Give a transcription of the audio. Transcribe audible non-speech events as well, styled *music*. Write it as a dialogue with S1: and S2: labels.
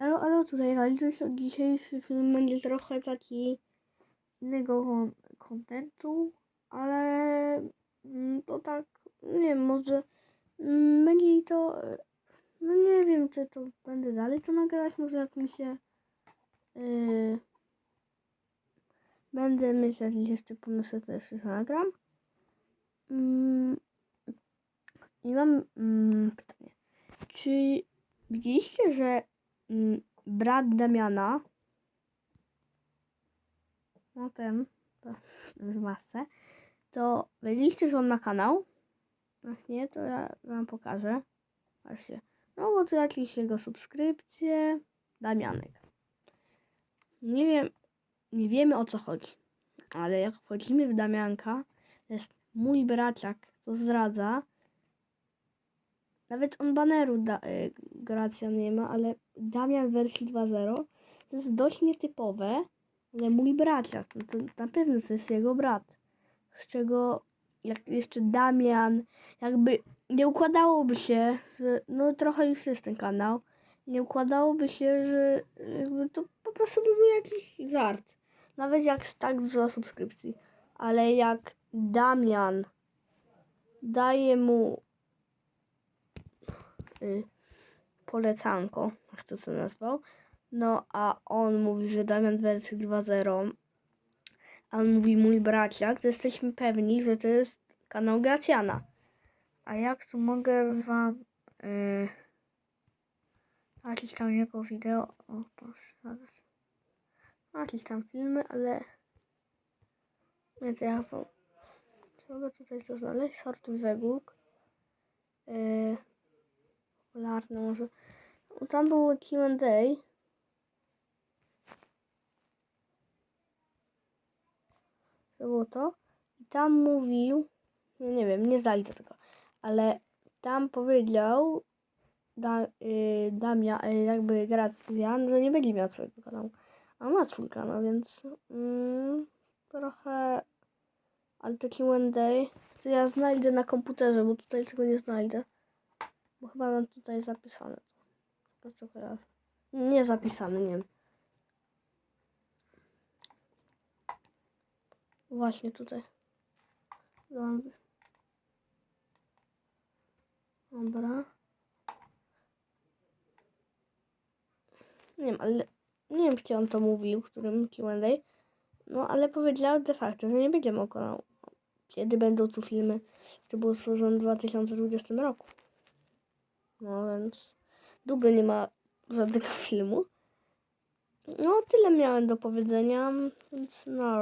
S1: Ale, ale tutaj Rajdziuś, dzisiejszy film będzie trochę taki innego kon- kontentu, ale mm, to tak, nie wiem, może mm, będzie to, e, no nie wiem, czy to będę dalej to nagrywać, może jak mi się yy, będę myśleć, jeszcze pomysły, to jeszcze nagram. Mm, I mam mm, pytanie. Czy widzieliście, że brat Damiana, no ten, w masce, to wiedzieliście, że on ma kanał? Jak nie, to ja wam pokażę. Właśnie. No bo tu jakieś jego subskrypcje. Damianek. Nie wiem, nie wiemy o co chodzi. Ale jak wchodzimy w Damianka, to jest mój braciak, co zdradza. Nawet on baneru da, y, Gracja nie ma, ale Damian wersji 2.0 to jest dość nietypowe, ale mój braciak, no to na pewno to jest jego brat. Z czego jak jeszcze Damian, jakby nie układałoby się, że no trochę już jest ten kanał, nie układałoby się, że jakby to po prostu by był jakiś żart. Nawet jak tak dużo subskrypcji. Ale jak Damian daje mu y, polecanko, to co nazwał, no a on mówi, że Damian w wersji 2.0, a on mówi mój braciak, to jesteśmy pewni, że to jest kanał Gracjana. A jak tu mogę wam yy, jakieś tam jego wideo, o zaraz. jakieś tam filmy, ale nie to ja wam trzeba tutaj to znaleźć, sortuj według yy, popularne może tam było Q&A było to i tam mówił no nie wiem, nie do tego, ale tam powiedział da, y, Damia, y, jakby Gracjan, że nie będzie miał swojego kanału. A ma swój kanał, więc mm, trochę. Ale to Q&A to ja znajdę na komputerze, bo tutaj tego nie znajdę. Bo chyba mam tutaj zapisane. Nie zapisane, nie wiem. Właśnie tutaj. Dobra. Nie wiem, ale nie wiem, gdzie on to mówił, w którym Q&A. No, ale powiedział de facto, że nie będzie mogło. No, kiedy będą tu filmy, to było stworzone w 2020 roku. No więc długo nie ma żadnego *laughs* filmu. No, tyle miałem do powiedzenia, więc no.